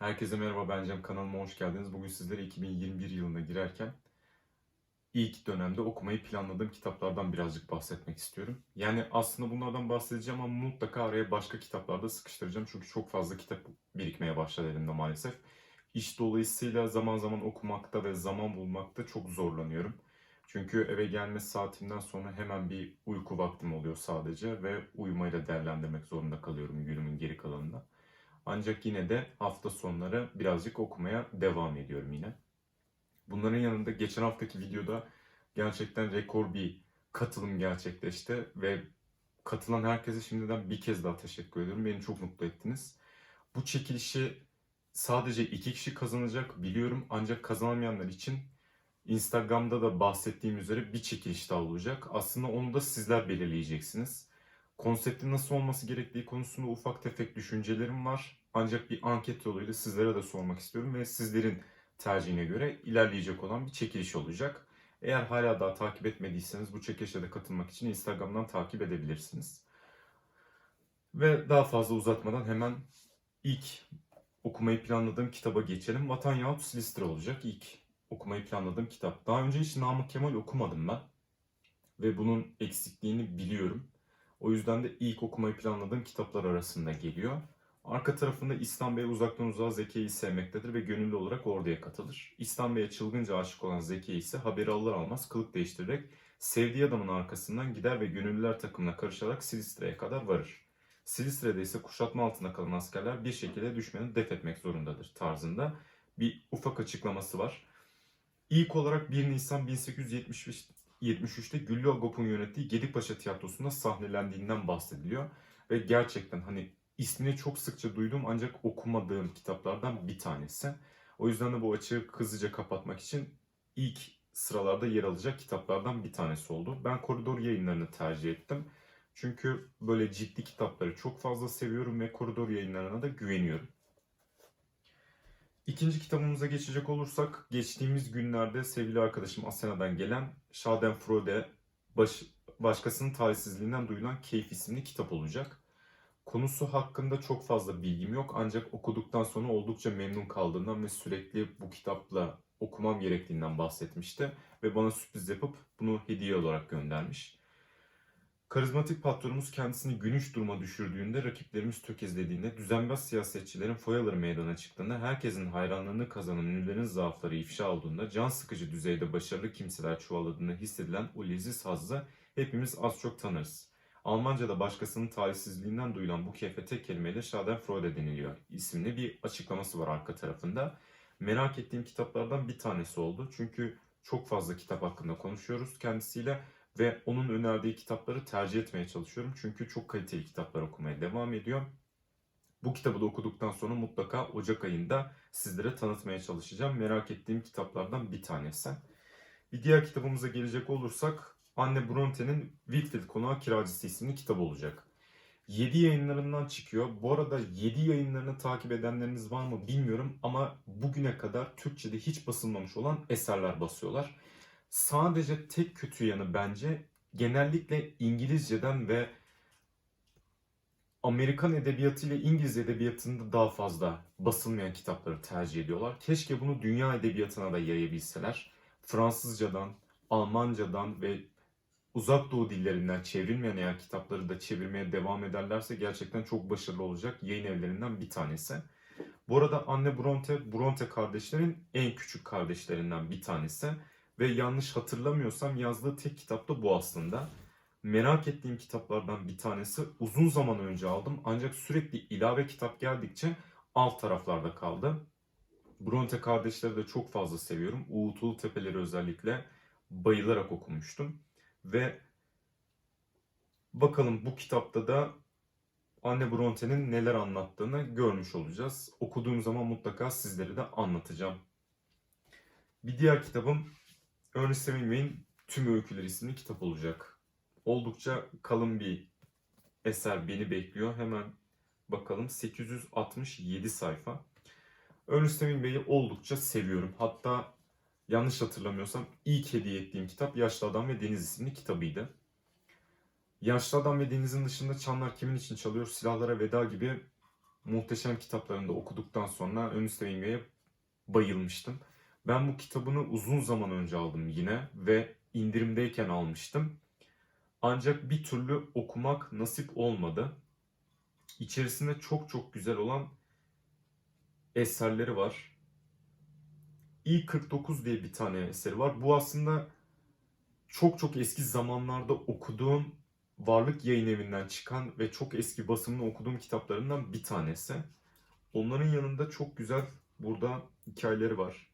Herkese merhaba ben Cem kanalıma hoş geldiniz. Bugün sizlere 2021 yılına girerken ilk dönemde okumayı planladığım kitaplardan birazcık bahsetmek istiyorum. Yani aslında bunlardan bahsedeceğim ama mutlaka araya başka kitaplarda sıkıştıracağım. Çünkü çok fazla kitap birikmeye başladı elimde maalesef. İş dolayısıyla zaman zaman okumakta ve zaman bulmakta çok zorlanıyorum. Çünkü eve gelme saatimden sonra hemen bir uyku vaktim oluyor sadece ve uyumayla değerlendirmek zorunda kalıyorum günümün geri kalanında. Ancak yine de hafta sonları birazcık okumaya devam ediyorum yine. Bunların yanında geçen haftaki videoda gerçekten rekor bir katılım gerçekleşti ve katılan herkese şimdiden bir kez daha teşekkür ediyorum. Beni çok mutlu ettiniz. Bu çekilişi sadece iki kişi kazanacak biliyorum ancak kazanamayanlar için Instagram'da da bahsettiğim üzere bir çekiliş daha olacak. Aslında onu da sizler belirleyeceksiniz. Konseptin nasıl olması gerektiği konusunda ufak tefek düşüncelerim var. Ancak bir anket yoluyla sizlere de sormak istiyorum ve sizlerin tercihine göre ilerleyecek olan bir çekiliş olacak. Eğer hala daha takip etmediyseniz bu çekilişe de katılmak için Instagram'dan takip edebilirsiniz. Ve daha fazla uzatmadan hemen ilk okumayı planladığım kitaba geçelim. Vatan yahut Silistre olacak ilk okumayı planladığım kitap. Daha önce hiç Namık Kemal okumadım ben. Ve bunun eksikliğini biliyorum. O yüzden de ilk okumayı planladığım kitaplar arasında geliyor. Arka tarafında İslam Bey uzaktan uzağa Zeki'yi sevmektedir ve gönüllü olarak orduya katılır. İslam Bey'e çılgınca aşık olan Zeki ise haberi alır almaz kılık değiştirerek sevdiği adamın arkasından gider ve gönüllüler takımına karışarak Silistre'ye kadar varır. Silistre'de ise kuşatma altında kalan askerler bir şekilde düşmanı def etmek zorundadır tarzında bir ufak açıklaması var. İlk olarak 1 Nisan 1875 73'te Güllü Agop'un yönettiği Gedikpaşa Tiyatrosu'nda sahnelendiğinden bahsediliyor. Ve gerçekten hani ismini çok sıkça duydum ancak okumadığım kitaplardan bir tanesi. O yüzden de bu açığı hızlıca kapatmak için ilk sıralarda yer alacak kitaplardan bir tanesi oldu. Ben koridor yayınlarını tercih ettim. Çünkü böyle ciddi kitapları çok fazla seviyorum ve koridor yayınlarına da güveniyorum. İkinci kitabımıza geçecek olursak geçtiğimiz günlerde sevgili arkadaşım Asena'dan gelen Schadenfreude baş, başkasının talihsizliğinden duyulan keyif isimli kitap olacak. Konusu hakkında çok fazla bilgim yok ancak okuduktan sonra oldukça memnun kaldığından ve sürekli bu kitapla okumam gerektiğinden bahsetmişti ve bana sürpriz yapıp bunu hediye olarak göndermiş. Karizmatik patronumuz kendisini gülünç duruma düşürdüğünde, rakiplerimiz tökezlediğinde, düzenbaz siyasetçilerin foyaları meydana çıktığında, herkesin hayranlığını kazanan ünlülerin zaafları ifşa olduğunda, can sıkıcı düzeyde başarılı kimseler çuvalladığında hissedilen o leziz hazzı hepimiz az çok tanırız. Almanca'da başkasının talihsizliğinden duyulan bu keyfe tek kelimeyle Schadenfreude deniliyor isimli bir açıklaması var arka tarafında. Merak ettiğim kitaplardan bir tanesi oldu. Çünkü çok fazla kitap hakkında konuşuyoruz kendisiyle ve onun önerdiği kitapları tercih etmeye çalışıyorum. Çünkü çok kaliteli kitaplar okumaya devam ediyor. Bu kitabı da okuduktan sonra mutlaka Ocak ayında sizlere tanıtmaya çalışacağım. Merak ettiğim kitaplardan bir tanesi. Bir diğer kitabımıza gelecek olursak Anne Bronte'nin Whitfield Konağı Kiracısı isimli kitap olacak. 7 yayınlarından çıkıyor. Bu arada 7 yayınlarını takip edenleriniz var mı bilmiyorum ama bugüne kadar Türkçe'de hiç basılmamış olan eserler basıyorlar. Sadece tek kötü yanı bence genellikle İngilizceden ve Amerikan edebiyatı ile İngiliz edebiyatında daha fazla basılmayan kitapları tercih ediyorlar. Keşke bunu dünya edebiyatına da yayabilseler. Fransızcadan, Almancadan ve uzak doğu dillerinden çevrilmeyen eğer kitapları da çevirmeye devam ederlerse gerçekten çok başarılı olacak yayın evlerinden bir tanesi. Bu arada Anne Bronte, Bronte kardeşlerin en küçük kardeşlerinden bir tanesi. Ve yanlış hatırlamıyorsam yazdığı tek kitap da bu aslında. Merak ettiğim kitaplardan bir tanesi uzun zaman önce aldım ancak sürekli ilave kitap geldikçe alt taraflarda kaldı. Bronte kardeşleri de çok fazla seviyorum. Uğultulu Tepeleri özellikle bayılarak okumuştum. Ve bakalım bu kitapta da Anne Bronte'nin neler anlattığını görmüş olacağız. Okuduğum zaman mutlaka sizlere de anlatacağım. Bir diğer kitabım Ernest Hemingway'in Tüm Öyküler isimli kitap olacak. Oldukça kalın bir eser beni bekliyor. Hemen bakalım 867 sayfa. Ernest Hemingway'i oldukça seviyorum. Hatta yanlış hatırlamıyorsam ilk hediye ettiğim kitap Yaşlı Adam ve Deniz isimli kitabıydı. Yaşlı Adam ve Deniz'in dışında Çanlar Kimin için Çalıyor, Silahlara Veda gibi Muhteşem kitaplarını da okuduktan sonra Ernest Hemingway'e bayılmıştım. Ben bu kitabını uzun zaman önce aldım yine ve indirimdeyken almıştım. Ancak bir türlü okumak nasip olmadı. İçerisinde çok çok güzel olan eserleri var. İ49 diye bir tane eseri var. Bu aslında çok çok eski zamanlarda okuduğum Varlık Yayın Evi'nden çıkan ve çok eski basımını okuduğum kitaplarından bir tanesi. Onların yanında çok güzel burada hikayeleri var.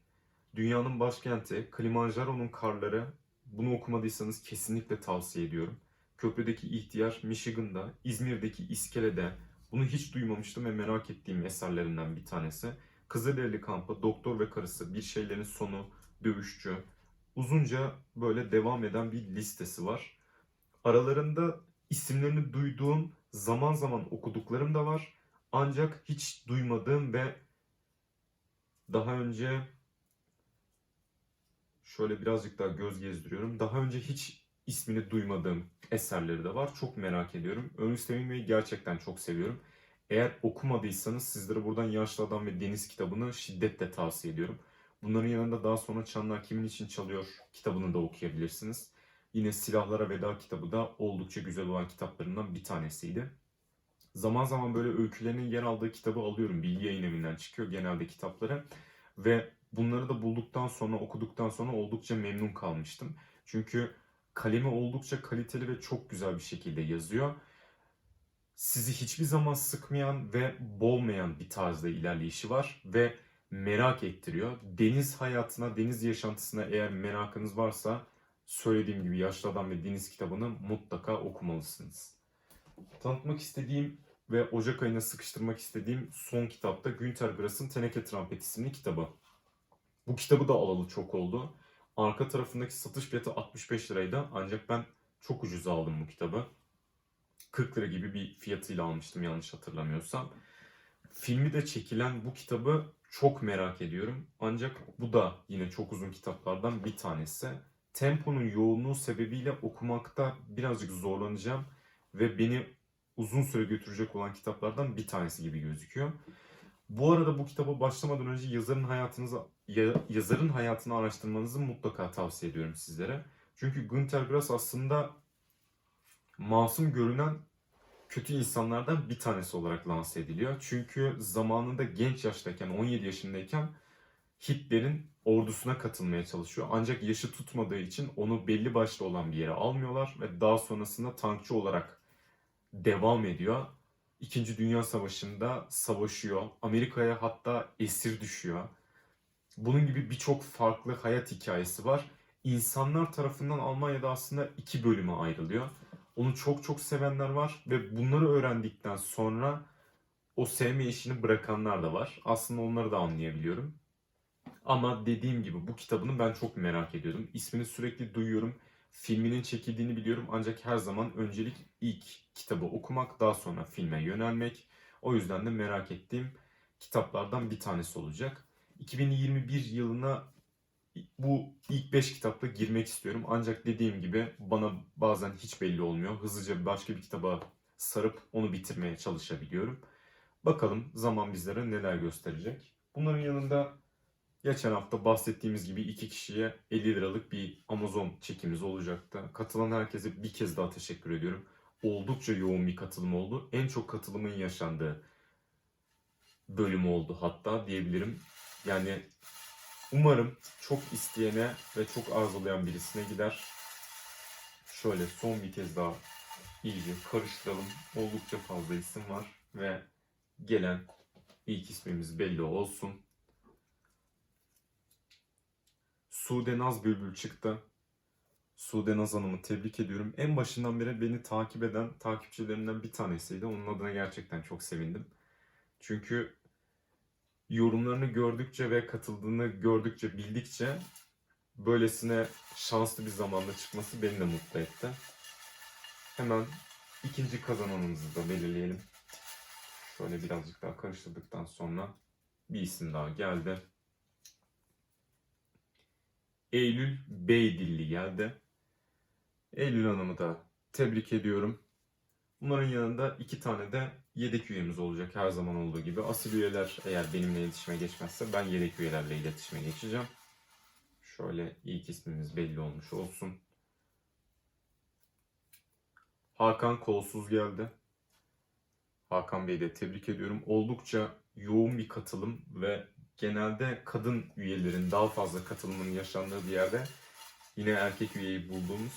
Dünyanın başkenti, Kilimanjaro'nun karları. Bunu okumadıysanız kesinlikle tavsiye ediyorum. Köprüdeki İhtiyar, Michigan'da, İzmir'deki İskele'de. Bunu hiç duymamıştım ve merak ettiğim eserlerinden bir tanesi. Kızılderili kampı, doktor ve karısı, bir şeylerin sonu, dövüşçü. Uzunca böyle devam eden bir listesi var. Aralarında isimlerini duyduğum, zaman zaman okuduklarım da var. Ancak hiç duymadığım ve daha önce şöyle birazcık daha göz gezdiriyorum. Daha önce hiç ismini duymadığım eserleri de var. Çok merak ediyorum. Ernest Hemingway'i gerçekten çok seviyorum. Eğer okumadıysanız sizlere buradan Yaşlı Adam ve Deniz kitabını şiddetle tavsiye ediyorum. Bunların yanında daha sonra Çanlar Kimin için Çalıyor kitabını da okuyabilirsiniz. Yine Silahlara Veda kitabı da oldukça güzel olan kitaplarından bir tanesiydi. Zaman zaman böyle öykülerinin yer aldığı kitabı alıyorum. Bilgi yayın evinden çıkıyor genelde kitapları. Ve bunları da bulduktan sonra, okuduktan sonra oldukça memnun kalmıştım. Çünkü kalemi oldukça kaliteli ve çok güzel bir şekilde yazıyor. Sizi hiçbir zaman sıkmayan ve boğmayan bir tarzda ilerleyişi var ve merak ettiriyor. Deniz hayatına, deniz yaşantısına eğer merakınız varsa söylediğim gibi Yaşlı Adam ve Deniz kitabını mutlaka okumalısınız. Tanıtmak istediğim ve Ocak ayına sıkıştırmak istediğim son kitapta Günter Grass'ın Teneke Trampet isimli kitabı. Bu kitabı da alalı çok oldu. Arka tarafındaki satış fiyatı 65 liraydı ancak ben çok ucuz aldım bu kitabı. 40 lira gibi bir fiyatıyla almıştım yanlış hatırlamıyorsam. Filmi de çekilen bu kitabı çok merak ediyorum. Ancak bu da yine çok uzun kitaplardan bir tanesi. Temponun yoğunluğu sebebiyle okumakta birazcık zorlanacağım ve beni uzun süre götürecek olan kitaplardan bir tanesi gibi gözüküyor. Bu arada bu kitaba başlamadan önce yazarın hayatınızı ya- yazarın hayatını araştırmanızı mutlaka tavsiye ediyorum sizlere. Çünkü Günter Grass aslında masum görünen kötü insanlardan bir tanesi olarak lanse ediliyor. Çünkü zamanında genç yaştayken, 17 yaşındayken Hitler'in ordusuna katılmaya çalışıyor. Ancak yaşı tutmadığı için onu belli başlı olan bir yere almıyorlar ve daha sonrasında tankçı olarak devam ediyor. İkinci Dünya Savaşı'nda savaşıyor. Amerika'ya hatta esir düşüyor. Bunun gibi birçok farklı hayat hikayesi var. İnsanlar tarafından Almanya'da aslında iki bölüme ayrılıyor. Onu çok çok sevenler var ve bunları öğrendikten sonra o sevme işini bırakanlar da var. Aslında onları da anlayabiliyorum. Ama dediğim gibi bu kitabını ben çok merak ediyordum. İsmini sürekli duyuyorum. Filminin çekildiğini biliyorum ancak her zaman öncelik ilk kitabı okumak, daha sonra filme yönelmek. O yüzden de merak ettiğim kitaplardan bir tanesi olacak. 2021 yılına bu ilk 5 kitapta girmek istiyorum. Ancak dediğim gibi bana bazen hiç belli olmuyor. Hızlıca başka bir kitaba sarıp onu bitirmeye çalışabiliyorum. Bakalım zaman bizlere neler gösterecek. Bunların yanında geçen hafta bahsettiğimiz gibi iki kişiye 50 liralık bir Amazon çekimiz olacaktı. Katılan herkese bir kez daha teşekkür ediyorum. Oldukça yoğun bir katılım oldu. En çok katılımın yaşandığı bölüm oldu hatta diyebilirim. Yani umarım çok isteyene ve çok arzulayan birisine gider. Şöyle son bir kez daha iyice karıştıralım. Oldukça fazla isim var ve gelen ilk ismimiz belli olsun. Sude Naz Bülbül çıktı. Sude Naz Hanım'ı tebrik ediyorum. En başından beri beni takip eden takipçilerimden bir tanesiydi. Onun adına gerçekten çok sevindim. Çünkü yorumlarını gördükçe ve katıldığını gördükçe, bildikçe böylesine şanslı bir zamanda çıkması beni de mutlu etti. Hemen ikinci kazananımızı da belirleyelim. Şöyle birazcık daha karıştırdıktan sonra bir isim daha geldi. Eylül Beydilli geldi. Eylül Hanım'ı da tebrik ediyorum. Bunların yanında iki tane de yedek üyemiz olacak her zaman olduğu gibi. Asil üyeler eğer benimle iletişime geçmezse ben yedek üyelerle iletişime geçeceğim. Şöyle ilk ismimiz belli olmuş olsun. Hakan Kolsuz geldi. Hakan Bey'i de tebrik ediyorum. Oldukça yoğun bir katılım ve genelde kadın üyelerin daha fazla katılımının yaşandığı bir yerde yine erkek üyeyi bulduğumuz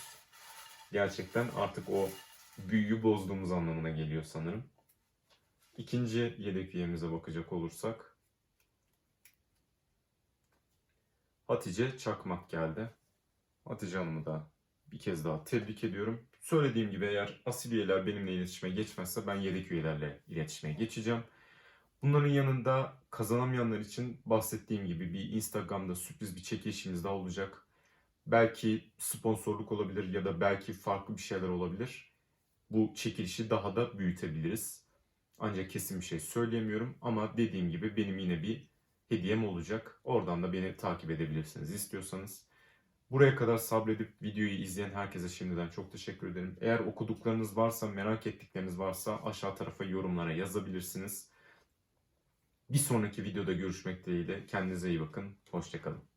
gerçekten artık o büyüyü bozduğumuz anlamına geliyor sanırım. İkinci yedek üyemize bakacak olursak Hatice Çakmak geldi. Hatice Hanım'ı da bir kez daha tebrik ediyorum. Söylediğim gibi eğer asil üyeler benimle iletişime geçmezse ben yedek üyelerle iletişime geçeceğim. Bunların yanında kazanamayanlar için bahsettiğim gibi bir Instagram'da sürpriz bir çekilişimiz daha olacak. Belki sponsorluk olabilir ya da belki farklı bir şeyler olabilir. Bu çekilişi daha da büyütebiliriz. Ancak kesin bir şey söyleyemiyorum ama dediğim gibi benim yine bir hediyem olacak. Oradan da beni takip edebilirsiniz istiyorsanız. Buraya kadar sabredip videoyu izleyen herkese şimdiden çok teşekkür ederim. Eğer okuduklarınız varsa, merak ettikleriniz varsa aşağı tarafa yorumlara yazabilirsiniz. Bir sonraki videoda görüşmek dileğiyle. Kendinize iyi bakın. Hoşçakalın.